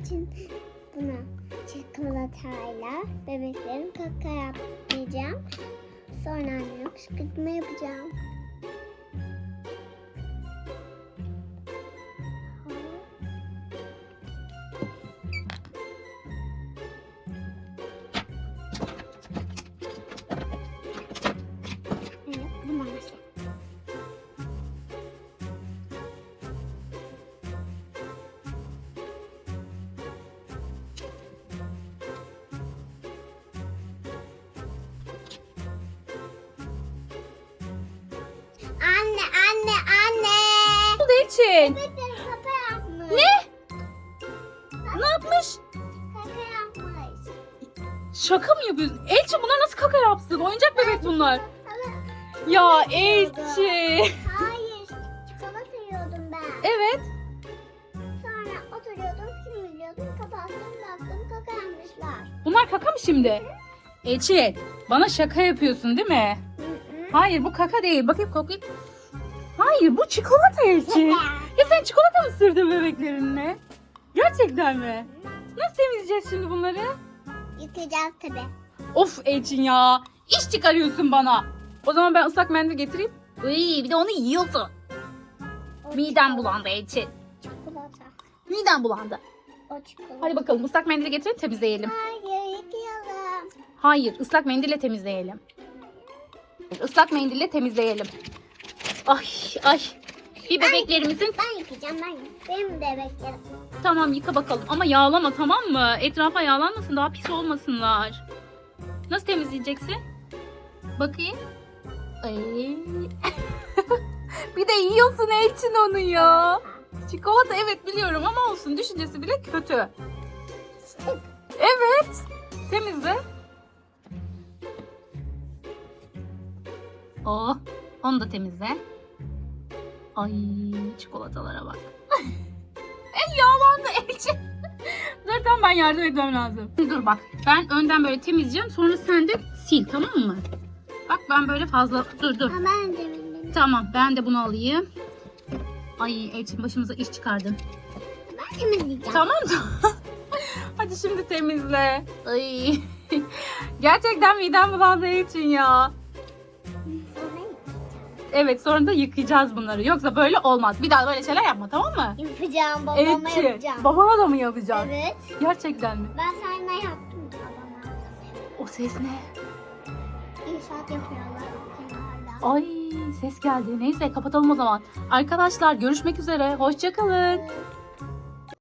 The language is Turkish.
için buna çikolatayla bebeklerin kaka yapmayacağım. Sonra anneme kışkırtma yapacağım. Bebeklerin kaka yapmış. Ne? Ne yapmış? Kaka yapmış. Şaka mı yapıyorsun? Elçin bunlar nasıl kaka yapsın? Oyuncak bebek bunlar. Ya Elçin. hayır, çikolata yiyordum ben. Evet. Sonra oturuyordum, film izliyordum, kapattım, baktım kaka yapmışlar. Bunlar kaka mı şimdi? Elçin bana şaka yapıyorsun değil mi? Hayır bu kaka değil. Bakayım koklayayım. Hayır bu çikolata Elçin. Ya sen çikolata mı sürdün bebeklerine? Gerçekten mi? Nasıl temizleyeceğiz şimdi bunları? Yıkayacağız tabi. Of Elçin ya. İş çıkarıyorsun bana. O zaman ben ıslak mendil getireyim. Iy, bir de onu yiyorsun. Midem bulandı Elçin. Çikolata. Midem bulandı. O çikolata. Hadi bakalım ıslak mendili getirin temizleyelim. Hayır, yıkayalım. Hayır ıslak mendille temizleyelim. Islak mendille temizleyelim. Ay ay. Bir bebeklerimizin Ben yıkayacağım, ben yıkayacağım. Benim bebeklerim. tamam yıka bakalım ama yağlama tamam mı? Etrafa yağlanmasın daha pis olmasınlar. Nasıl temizleyeceksin? Bakayım. Ay. bir de yiyorsun Elçin onu ya. Çikolata evet biliyorum ama olsun düşüncesi bile kötü. Evet. Temizle. Oh, onu da temizle. Ay çikolatalara bak. El yağlandı Elçin. Dur tamam ben yardım etmem lazım. Dur bak ben önden böyle temizleyeceğim sonra sen de sil tamam mı? Bak ben böyle fazla dur dur. Ben de. Tamam ben de bunu alayım. Ay Elçin başımıza iş çıkardın. Ben temizleyeceğim. Tamam da. Hadi şimdi temizle. Ay. Gerçekten midem bulandığı için ya. Evet sonra da yıkayacağız bunları. Yoksa böyle olmaz. Bir daha böyle şeyler yapma tamam mı? Yapacağım, babama Evet. yapacağım. Babana da mı yapacaksın? Evet. Gerçekten mi? Ben sana yaptım babama. O ses ne? İnşaat yapıyorlar kenarda. Ay ses geldi. Neyse kapatalım o zaman. Arkadaşlar görüşmek üzere. Hoşçakalın. Evet.